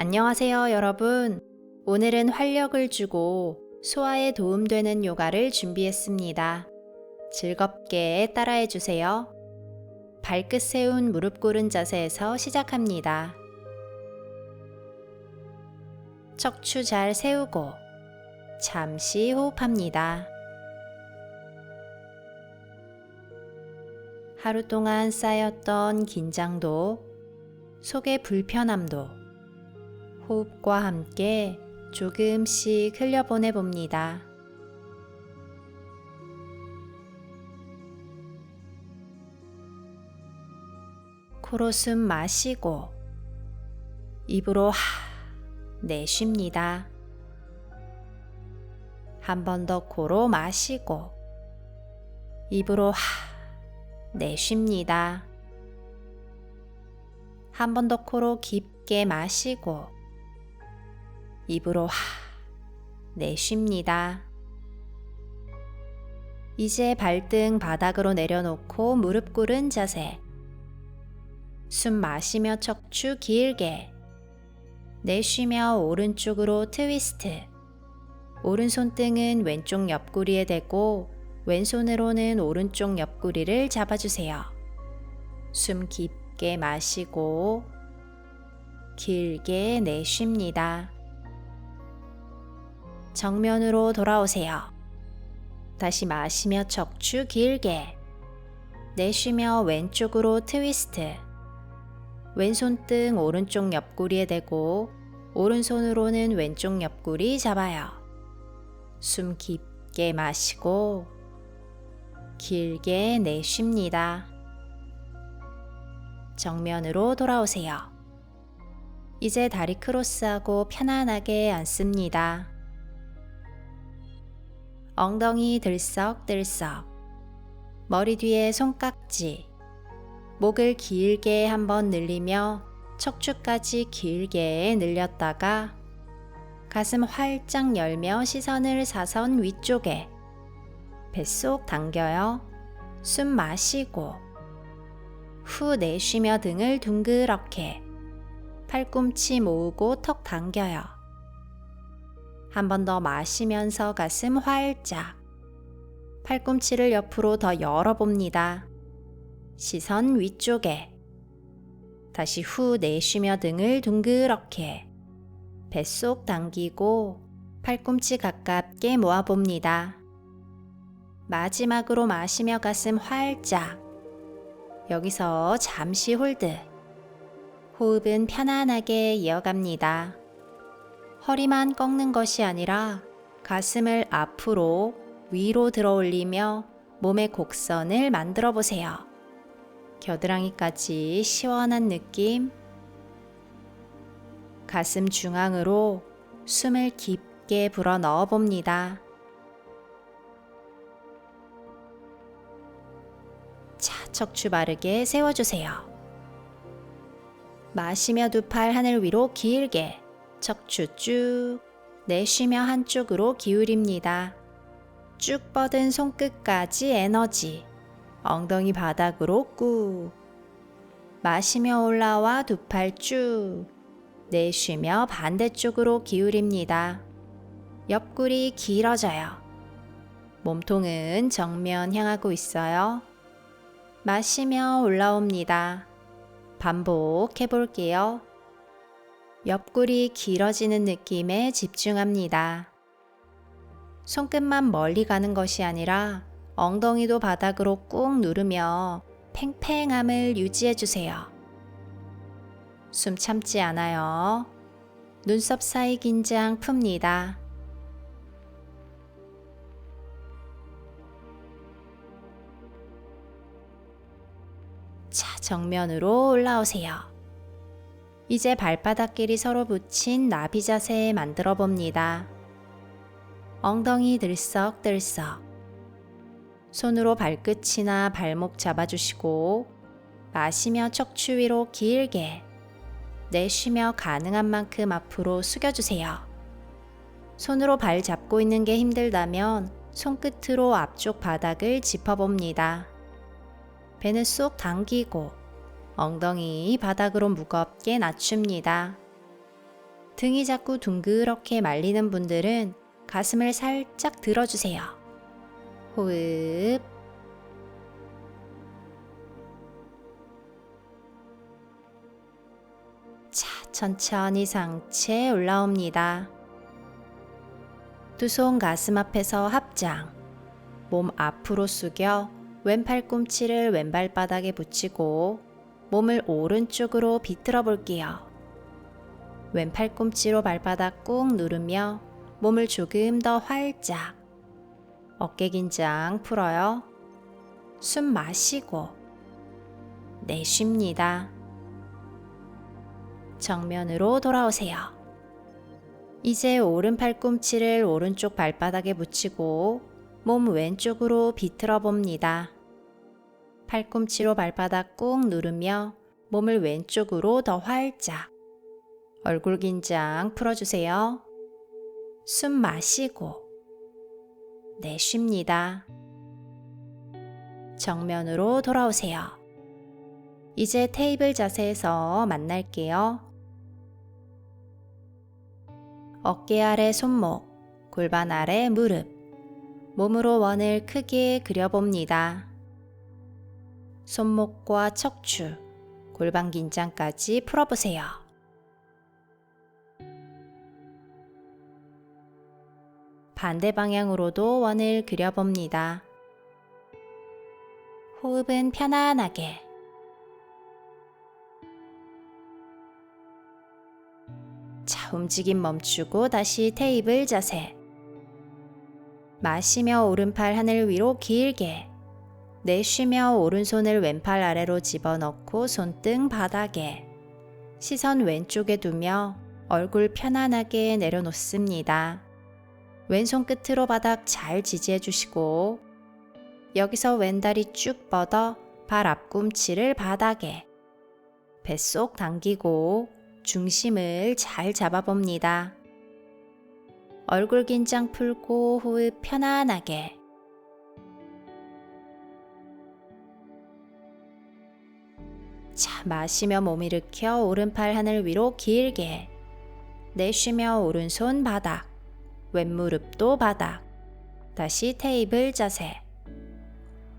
안녕하세요, 여러분. 오늘은 활력을 주고 소화에 도움되는 요가를 준비했습니다. 즐겁게 따라해 주세요. 발끝 세운 무릎 꿇은 자세에서 시작합니다. 척추 잘 세우고 잠시 호흡합니다. 하루 동안 쌓였던 긴장도 속의 불편함도 호흡과 함께 조금씩 흘려보내 봅니다. 코로 숨 마시고 입으로 하 내쉽니다. 한 번 더 코로 마시고 입으로 하 내쉽니다. 한 번 더 코로 깊게 마시고 입으로 하 내쉽니다. 이제 발등 바닥으로 내려놓고 무릎 꿇은 자세. 숨 마시며 척추 길게. 내쉬며 오른쪽으로 트위스트. 오른손 등은 왼쪽 옆구리에 대고 왼손으로는 오른쪽 옆구리를 잡아주세요. 숨 깊게 마시고 길게 내쉽니다. 정면으로 돌아오세요. 다시 마시며 척추 길게. 내쉬며 왼쪽으로 트위스트. 왼손 등 오른쪽 옆구리에 대고 오른손으로는 왼쪽 옆구리 잡아요. 숨 깊게 마시고 길게 내쉽니다. 정면으로 돌아오세요. 이제 다리 크로스하고 편안하게 앉습니다. 엉덩이 들썩들썩, 머리 뒤에 손깍지, 목을 길게 한번 늘리며 척추까지 길게 늘렸다가 가슴 활짝 열며 시선을 사선 위쪽에 뱃속 당겨요. 숨 마시고 후 내쉬며 등을 둥그렇게 팔꿈치 모으고 턱 당겨요. 한 번 더 마시면서 가슴 활짝 팔꿈치를 옆으로 더 열어봅니다. 시선 위쪽에 다시 후 내쉬며 등을 둥그렇게 뱃속 당기고 팔꿈치 가깝게 모아봅니다. 마지막으로 마시며 가슴 활짝 여기서 잠시 홀드 호흡은 편안하게 이어갑니다. 허리만 꺾는 것이 아니라 가슴을 앞으로 위로 들어 올리며 몸의 곡선을 만들어 보세요. 겨드랑이까지 시원한 느낌. 가슴 중앙으로 숨을 깊게 불어 넣어 봅니다. 차, 척추 바르게 세워주세요. 마시며 두 팔 하늘 위로 길게 척추 쭉 내쉬며 한쪽으로 기울입니다. 쭉 뻗은 손끝까지 에너지 엉덩이 바닥으로 꾹 마시며 올라와 두 팔 쭉 내쉬며 반대쪽으로 기울입니다. 옆구리 길어져요. 몸통은 정면 향하고 있어요. 마시며 올라옵니다. 반복해 볼게요. 옆구리 길어지는 느낌에 집중합니다. 손끝만 멀리 가는 것이 아니라 엉덩이도 바닥으로 꾹 누르며 팽팽함을 유지해 주세요. 숨 참지 않아요. 눈썹 사이 긴장 풉니다. 자, 정면으로 올라오세요. 이제 발바닥끼리 서로 붙인 나비 자세 만들어 봅니다. 엉덩이 들썩들썩. 손으로 발끝이나 발목 잡아주시고 마시며 척추 위로 길게 내쉬며 가능한 만큼 앞으로 숙여주세요. 손으로 발 잡고 있는 게 힘들다면 손끝으로 앞쪽 바닥을 짚어봅니다. 배는 쏙 당기고 엉덩이 바닥으로 무겁게 낮춥니다. 등이 자꾸 둥그렇게 말리는 분들은 가슴을 살짝 들어주세요. 호흡. 자, 천천히 상체 올라옵니다. 두 손 가슴 앞에서 합장. 몸 앞으로 숙여 왼팔 꿈치를 왼발 바닥에 붙이고 몸을 오른쪽으로 비틀어 볼게요. 왼 팔 꿈치로 발바닥 꾹 누르며 몸을 조금 더 활짝. 어깨 긴장 풀어요. 숨 마시고 내쉽니다. 정면으로 돌아오세요. 이제 오른 팔 꿈치를 오른쪽 발바닥에 붙이고 몸 왼쪽으로 비틀어 봅니다. 팔꿈치로 발바닥 꾹 누르며 몸을 왼쪽으로 더 활짝. 얼굴 긴장 풀어주세요. 숨 마시고 내쉽니다. 정면으로 돌아오세요. 이제 테이블 자세에서 만날게요. 어깨 아래 손목, 골반 아래 무릎, 몸으로 원을 크게 그려봅니다. 손목과 척추, 골반 긴장까지 풀어보세요. 반대 방향으로도 원을 그려봅니다. 호흡은 편안하게. 자, 움직임 멈추고 다시 테이블 자세. 마시며 오른팔 하늘 위로 길게. 내쉬며 오른손을 왼팔 아래로 집어넣고 손등 바닥에. 시선 왼쪽에 두며 얼굴 편안하게 내려놓습니다. 왼손 끝으로 바닥 잘 지지해 주시고 여기서 왼다리 쭉 뻗어 발 앞꿈치를 바닥에 뱃속 당기고 중심을 잘 잡아봅니다. 얼굴 긴장 풀고 호흡 편안하게 마시며 몸 일으켜 오른팔 하늘 위로 길게 내쉬며 오른손 바닥 왼무릎도 바닥. 다시 테이블 자세.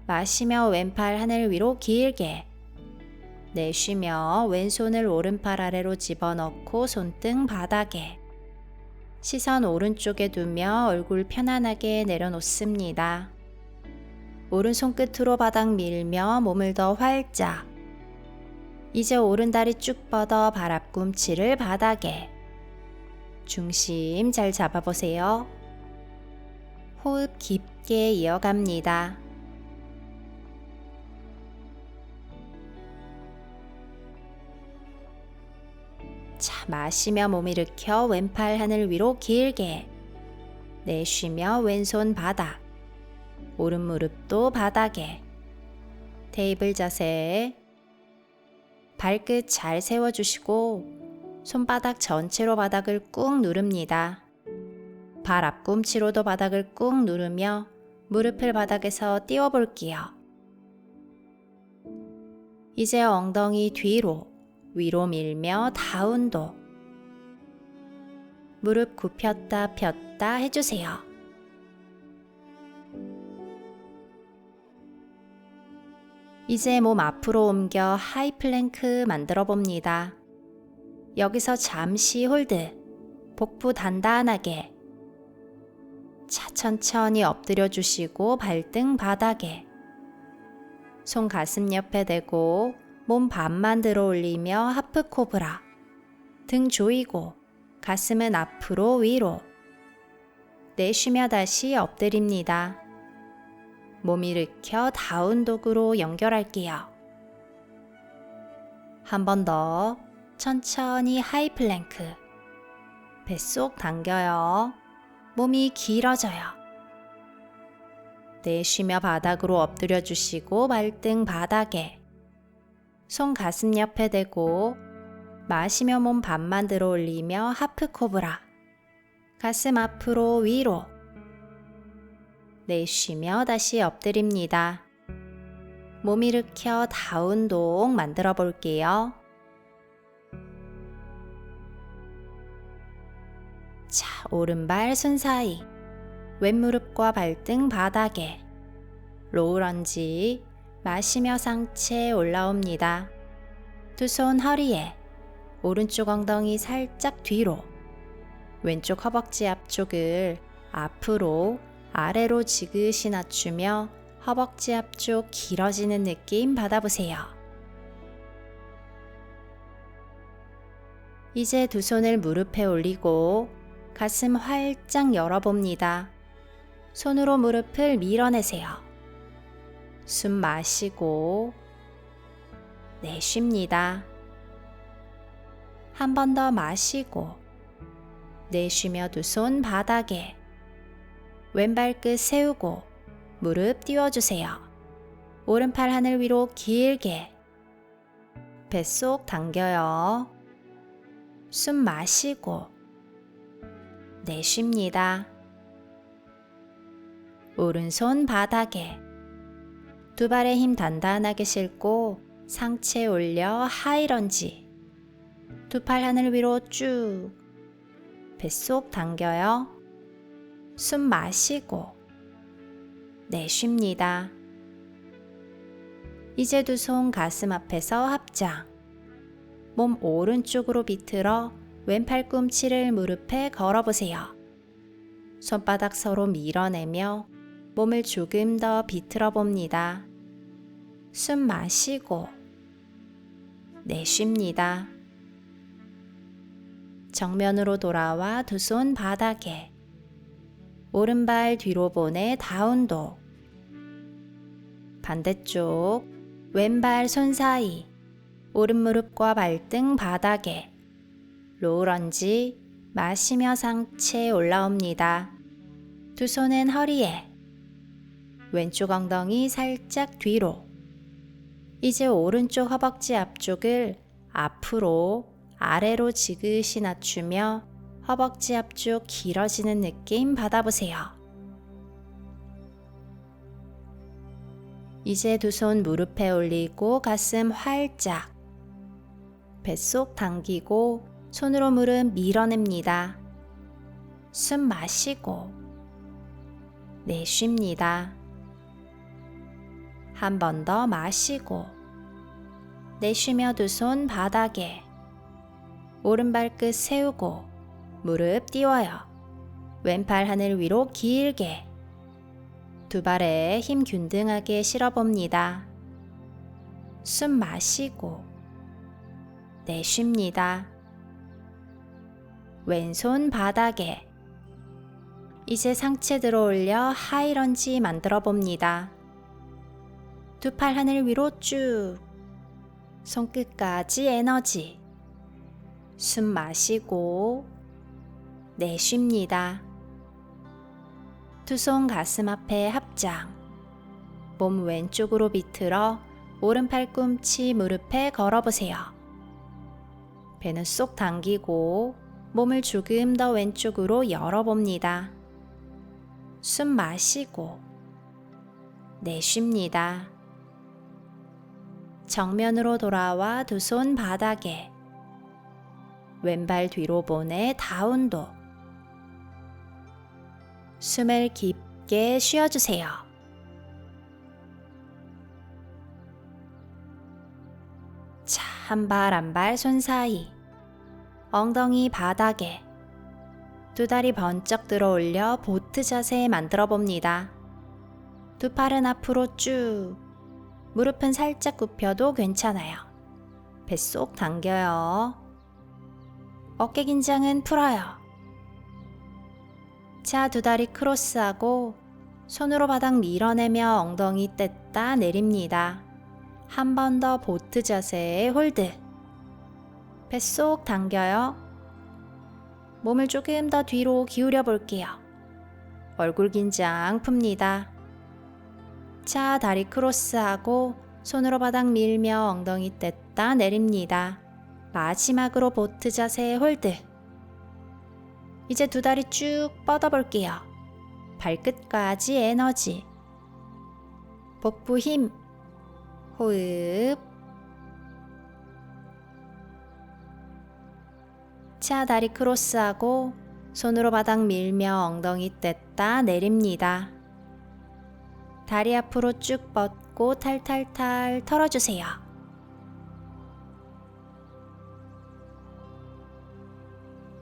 마시며 왼팔 하늘 위로 길게. 내쉬며 왼손을 오른팔 아래로 집어넣고 손등 바닥에. 시선 오른쪽에 두며 얼굴 편안하게 내려놓습니다. 오른손 끝으로 바닥 밀며 몸을 더 활짝. 이제 오른다리 쭉 뻗어 발 앞꿈치를 바닥에. 중심 잘 잡아보세요. 호흡 깊게 이어갑니다. 자, 마시며 몸 일으켜 왼팔 하늘 위로 길게. 내쉬며 왼손 바닥. 오른 무릎도 바닥에. 테이블 자세. 발끝 잘 세워주시고 손바닥 전체로 바닥을 꾹 누릅니다. 발 앞꿈치로도 바닥을 꾹 누르며 무릎을 바닥에서 띄워 볼게요. 이제 엉덩이 뒤로 위로 밀며 다운도 무릎 굽혔다 폈다 해주세요. 이제 몸 앞으로 옮겨 하이 플랭크 만들어 봅니다. 여기서 잠시 홀드. 복부 단단하게. 차 천천히 엎드려 주시고 발등 바닥에. 손 가슴 옆에 대고 몸 반만 들어 올리며 하프 코브라. 등 조이고 가슴은 앞으로 위로. 내쉬며 다시 엎드립니다. 몸 일으켜 다운독으로 연결할게요. 한 번 더. 천천히 하이 플랭크. 뱃속 당겨요. 몸이 길어져요. 내쉬며 바닥으로 엎드려 주시고 발등 바닥에. 손 가슴 옆에 대고 마시며 몸 반만 들어 올리며 하프 코브라. 가슴 앞으로 위로. 내쉬며 다시 엎드립니다. 몸 일으켜 다운 동 만들어 볼게요. 오른발 손 사이, 왼무릎과 발등 바닥에, 로우런지, 마시며 상체 올라옵니다. 두 손 허리에, 오른쪽 엉덩이 살짝 뒤로, 왼쪽 허벅지 앞쪽을 앞으로 아래로 지그시 낮추며 허벅지 앞쪽 길어지는 느낌 받아보세요. 이제 두 손을 무릎에 올리고 가슴 활짝 열어봅니다. 손으로 무릎을 밀어내세요. 숨 마시고 내쉽니다. 한 번 더 마시고 내쉬며 두 손 바닥에 왼발끝 세우고 무릎 띄워주세요. 오른팔 하늘 위로 길게 뱃속 당겨요. 숨 마시고 내쉽니다. 오른손 바닥에 두 발의 힘 단단하게 싣고 상체 올려 하이런지 두 팔 하늘 위로 쭉 뱃속 당겨요. 숨 마시고 내쉽니다. 이제 두 손 가슴 앞에서 합장. 몸 오른쪽으로 비틀어 왼팔 꿈치를 무릎에 걸어보세요. 손바닥 서로 밀어내며 몸을 조금 더 비틀어 봅니다. 숨 마시고 내쉽니다. 정면으로 돌아와 두 손 바닥에 오른발 뒤로 보내 다운독 반대쪽 왼발 손 사이 오른 무릎과 발등 바닥에 로우런지 마시며 상체 올라옵니다. 두 손은 허리에 왼쪽 엉덩이 살짝 뒤로 이제 오른쪽 허벅지 앞쪽을 앞으로 아래로 지그시 낮추며 허벅지 앞쪽 길어지는 느낌 받아보세요. 이제 두 손 무릎에 올리고 가슴 활짝 뱃속 당기고 손으로 무릎 밀어냅니다. 숨 마시고 내쉽니다. 한 번 더 마시고 내쉬며 두 손 바닥에 오른발끝 세우고 무릎 띄워요. 왼팔 하늘 위로 길게 두 발에 힘 균등하게 실어봅니다. 숨 마시고 내쉽니다. 왼손 바닥에 이제 상체 들어 올려 하이런지 만들어 봅니다. 두 팔 하늘 위로 쭉 손끝까지 에너지 숨 마시고 내쉽니다. 두 손 가슴 앞에 합장 몸 왼쪽으로 비틀어 오른팔 꿈치 무릎에 걸어보세요. 배는 쏙 당기고 몸을 조금 더 왼쪽으로 열어봅니다. 숨 마시고 내쉽니다. 정면으로 돌아와 두 손 바닥에 왼발 뒤로 보내 다운도 숨을 깊게 쉬어주세요. 자, 한 발 한 발 손 사이 엉덩이 바닥에 두 다리 번쩍 들어 올려 보트 자세 만들어 봅니다. 두 팔은 앞으로 쭉 무릎은 살짝 굽혀도 괜찮아요. 뱃속 당겨요. 어깨 긴장은 풀어요. 자, 두 다리 크로스하고 손으로 바닥 밀어내며 엉덩이 뗐다 내립니다. 한 번 더 보트 자세에 홀드. 뱃속 당겨요. 몸을 조금 더 뒤로 기울여 볼게요. 얼굴 긴장 풉니다. 자, 다리 크로스하고 손으로 바닥 밀며 엉덩이 뗐다 내립니다. 마지막으로 보트 자세 홀드. 이제 두 다리 쭉 뻗어볼게요. 발끝까지 에너지. 복부 힘. 호흡. 자, 다리 크로스하고 손으로 바닥 밀며 엉덩이 뗐다 내립니다. 다리 앞으로 쭉 뻗고 탈탈탈 털어주세요.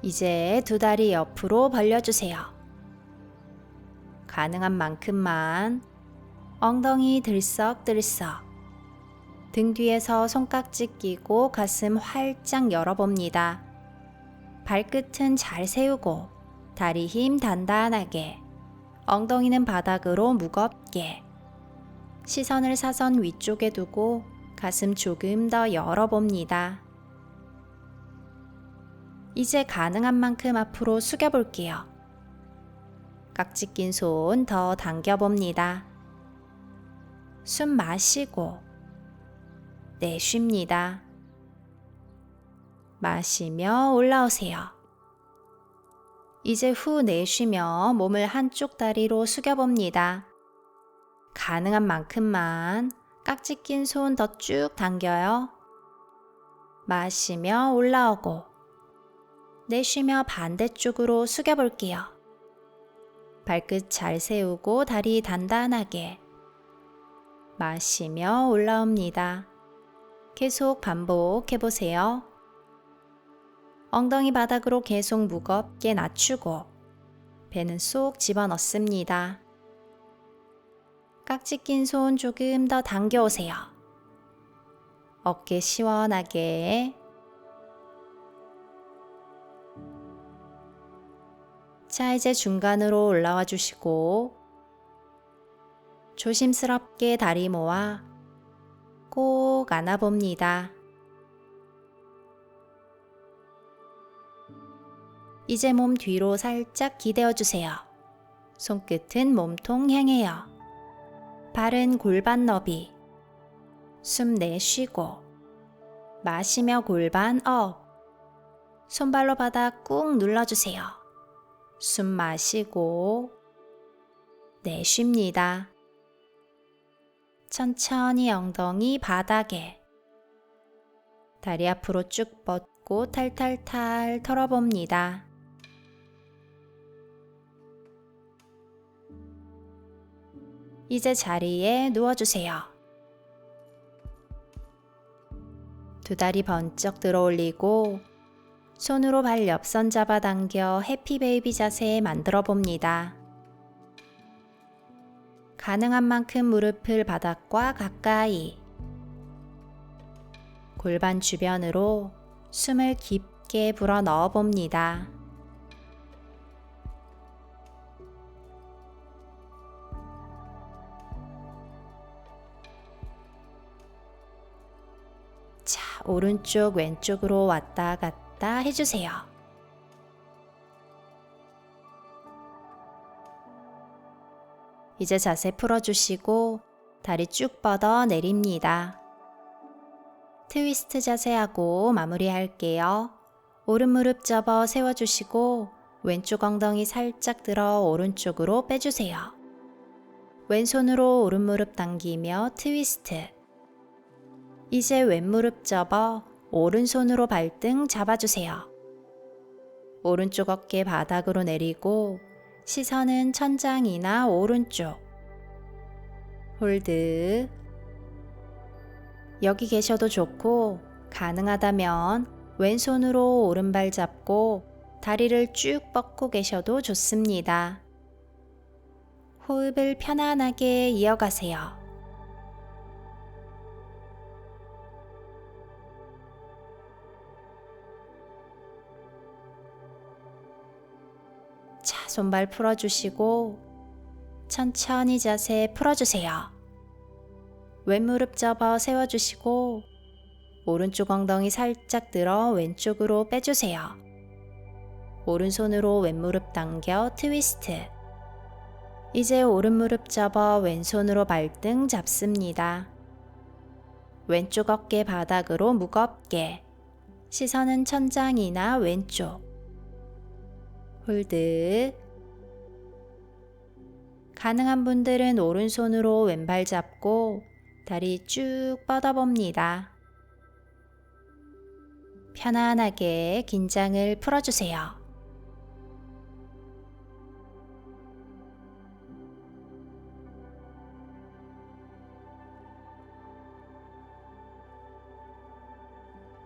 이제 두 다리 옆으로 벌려주세요. 가능한 만큼만 엉덩이 들썩들썩 등 뒤에서 손깍지 끼고 가슴 활짝 열어봅니다. 발끝은 잘 세우고 다리 힘 단단하게 엉덩이는 바닥으로 무겁게 시선을 사선 위쪽에 두고 가슴 조금 더 열어봅니다. 이제 가능한 만큼 앞으로 숙여볼게요. 깍지 낀 손 더 당겨봅니다. 숨 마시고 내쉽니다. 마시며 올라오세요. 이제 후 내쉬며 몸을 한쪽 다리로 숙여봅니다. 가능한 만큼만 깍지 낀 손 더 쭉 당겨요. 마시며 올라오고 내쉬며 반대쪽으로 숙여볼게요. 발끝 잘 세우고 다리 단단하게 마시며 올라옵니다. 계속 반복해 보세요. 엉덩이 바닥으로 계속 무겁게 낮추고 배는 쏙 집어넣습니다. 깍지 낀 손 조금 더 당겨오세요. 어깨 시원하게 자, 이제 중간으로 올라와 주시고 조심스럽게 다리 모아 꼭 안아봅니다. 이제 몸 뒤로 살짝 기대어 주세요. 손끝은 몸통 향해요. 발은 골반 너비. 숨 내쉬고 마시며 골반 업. 손발로 바닥 꾹 눌러주세요. 숨 마시고 내쉽니다. 천천히 엉덩이 바닥에 다리 앞으로 쭉 뻗고 탈탈탈 털어봅니다. 이제 자리에 누워주세요. 두 다리 번쩍 들어 올리고 손으로 발 옆선 잡아당겨 해피베이비 자세 만들어 봅니다. 가능한 만큼 무릎을 바닥과 가까이 골반 주변으로 숨을 깊게 불어 넣어 봅니다. 자, 오른쪽 왼쪽으로 왔다 갔다 해주세요. 이제 자세 풀어주시고 다리 쭉 뻗어 내립니다. 트위스트 자세하고 마무리할게요. 오른 무릎 접어 세워주시고 왼쪽 엉덩이 살짝 들어 오른쪽으로 빼주세요. 왼손으로 오른 무릎 당기며 트위스트. 이제 왼 무릎 접어 오른손으로 발등 잡아주세요. 오른쪽 어깨 바닥으로 내리고 시선은 천장이나 오른쪽. 홀드. 여기 계셔도 좋고, 가능하다면 왼손으로 오른발 잡고 다리를 쭉 뻗고 계셔도 좋습니다. 호흡을 편안하게 이어가세요. 손발 풀어주시고 천천히 자세 풀어주세요. 왼무릎 접어 세워주시고 오른쪽 엉덩이 살짝 들어 왼쪽으로 빼주세요. 오른손으로 왼무릎 당겨 트위스트. 이제 오른무릎 접어 왼손으로 발등 잡습니다. 왼쪽 어깨 바닥으로 무겁게 시선은 천장이나 왼쪽 홀드. 가능한 분들은 오른손으로 왼발 잡고 다리 쭉 뻗어봅니다. 편안하게 긴장을 풀어주세요.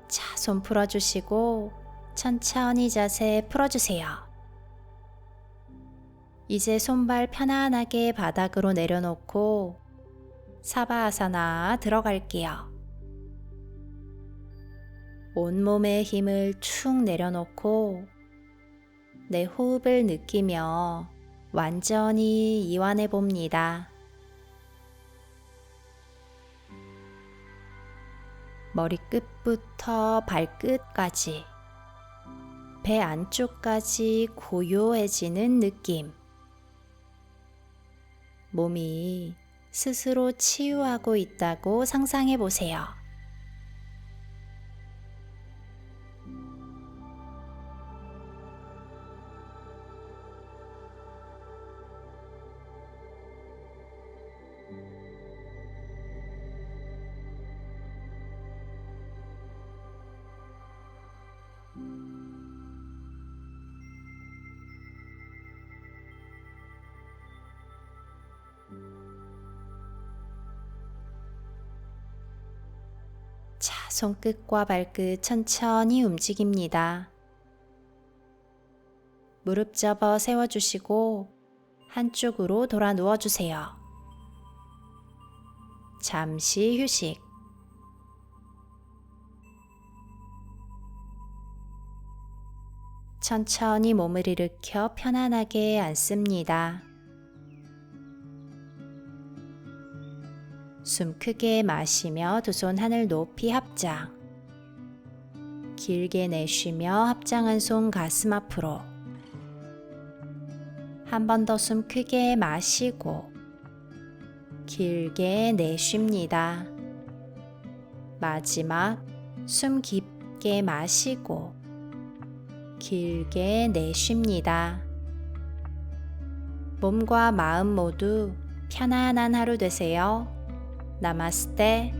자, 손 풀어주시고 천천히 자세 풀어주세요. 이제 손발 편안하게 바닥으로 내려놓고 사바아사나 들어갈게요. 온몸의 힘을 축 내려놓고 내 호흡을 느끼며 완전히 이완해 봅니다. 머리끝부터 발끝까지 배 안쪽까지 고요해지는 느낌. 몸이 스스로 치유하고 있다고 상상해 보세요. 손끝과 발끝 천천히 움직입니다. 무릎 접어 세워주시고 한쪽으로 돌아 누워주세요. 잠시 휴식. 천천히 몸을 일으켜 편안하게 앉습니다. 숨 크게 마시며 두 손 하늘 높이 합장. 길게 내쉬며 합장한 손 가슴 앞으로. 한 번 더 숨 크게 마시고 길게 내쉽니다. 마지막 숨 깊게 마시고 길게 내쉽니다. 몸과 마음 모두 편안한 하루 되세요. 나마스테.